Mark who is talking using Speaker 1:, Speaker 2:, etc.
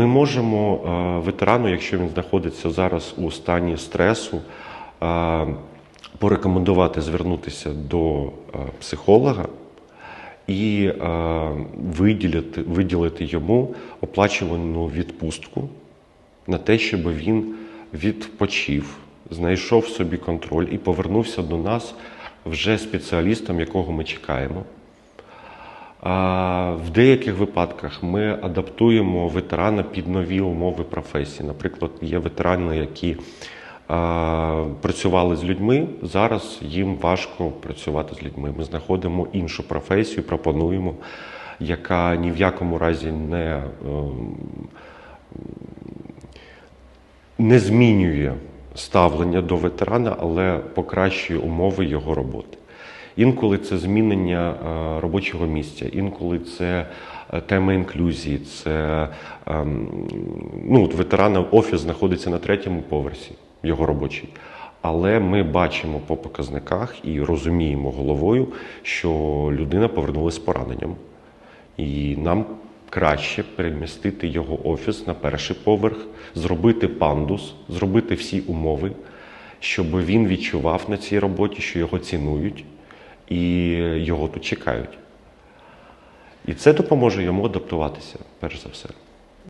Speaker 1: Ми можемо е, ветерану, якщо він знаходиться зараз у стані стресу, е, порекомендувати звернутися до е, психолога і виділити, виділити йому оплачувану відпустку на те, щоб він відпочив, знайшов собі контроль і повернувся до нас вже спеціалістом, якого ми чекаємо. В деяких випадках ми адаптуємо ветерана під нові умови професії. Наприклад, є ветерани, які працювали з людьми. Зараз їм важко працювати з людьми. Ми знаходимо іншу професію, пропонуємо, яка ні в якому разі не, ем, не змінює ставлення до ветерана, але покращує умови його роботи. Інколи це змінення е, робочого місця, інколи це е, тема інклюзії, це ем, ну, от ветерана офіс знаходиться на третьому поверсі, його робочий. Але ми бачимо по показниках і розуміємо головою, що людина повернулася з пораненням. І нам краще перемістити його офіс на перший поверх, зробити пандус, зробити всі умови, щоб він відчував на цій роботі, що його цінують і його тут чекають. І це допоможе йому адаптуватися, перш за все.